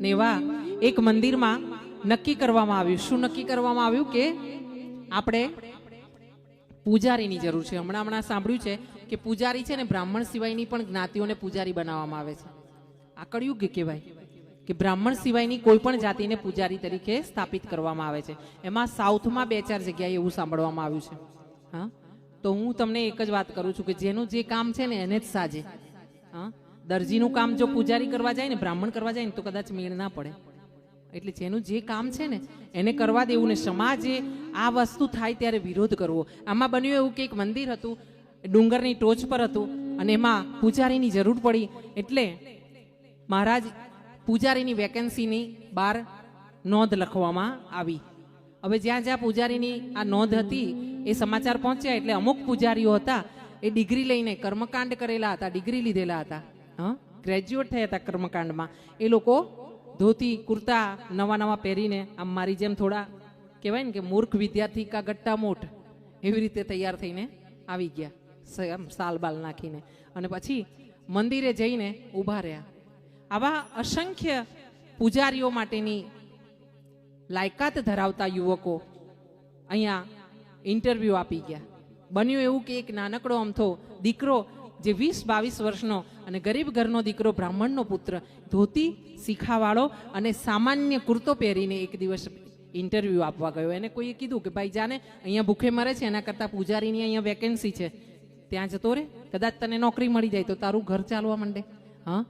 ને એવા એક મંદિરમાં નક્કી કરવામાં આવ્યું. શું નક્કી કરવામાં આવ્યું કે આપણે પૂજારીની જરૂર છે. હમણાં હમણાં સાંભળ્યું છે કે પૂજારી છે ને બ્રાહ્મણ સિવાયની પણ જ્ઞાતિઓને પૂજારી બનાવવામાં આવે છે. આ કળિયુગ કહેવાય કે બ્રાહ્મણ સિવાયની કોઈ પણ જાતિને પૂજારી તરીકે સ્થાપિત કરવામાં આવે છે. એમાં સાઉથમાં બે ચાર જગ્યાએ એવું સાંભળવામાં આવ્યું છે. હા? તો હું તમને એક જ વાત કરું છું કે જેનું જે કામ છે ને એને જ સાજે. હા? દરજીનું કામ જો પૂજારી કરવા જાય ને, બ્રાહ્મણ કરવા જાય ને, તો કદાચ મેળ ના પડે. એટલે જેનું જે કામ છે ને, એને કરવા દેવું ને સમાજે આ વસ્તુ થાય ત્યારે વિરોધ કરવો. આમાં બન્યું એવું કે એક મંદિર હતું, ડુંગરની ટોચ પર હતું, અને એમાં પૂજારીની જરૂર પડી. એટલે મહારાજ પૂજારીની વેકેન્સીની બહાર નોંધ લખવામાં આવી. હવે જ્યાં જ્યાં પૂજારીની આ નોંધ હતી, એ સમાચાર પહોંચ્યા એટલે અમુક પૂજારીઓ હતા, એ ડિગ્રી લઈને કર્મકાંડ કરેલા હતા, ડિગ્રી લીધેલા હતા. હા? ગ્રેજ્યુએટ થયા હતા કર્મકાંડમાં. એ લોકો ધોતી, કુર્તા નવા નવા પહેરીને આમ મારી જેમ થોડા, કહેવાય ને કે મૂર્ખ વિદ્યાર્થી કા ગટ્ટા મોઠ એવી રીતે તૈયાર થઈને આવી ગયા. આમ સાલ નાખીને. અને પછી મંદિરે જઈને ઊભા રહ્યા. આવા અસંખ્ય પૂજારીઓ માટેની લાયકાત ધરાવતા યુવકો અહીંયા ઇન્ટરવ્યૂ આપી ગયા. બન્યું એવું કે એક નાનકડો અમથો દીકરો જે વીસ બાવીસ વર્ષનો અને ગરીબ ઘરનો દીકરો બ્રાહ્મણનો પુત્ર, ધોતી શીખાવાળો અને સામાન્ય કુર્તો પહેરીને એક દિવસ ઇન્ટરવ્યૂ આપવા ગયો. એને કોઈએ કીધું કે, ભાઈ, જાને, અહીંયા ભૂખે મરે છે, એના કરતાં પૂજારીની અહીંયા વેકેન્સી છે. ત્યાં જતો રે. કદાચ તને નોકરી મળી જાય તો તારું ઘર ચાલવા માંડે. હા?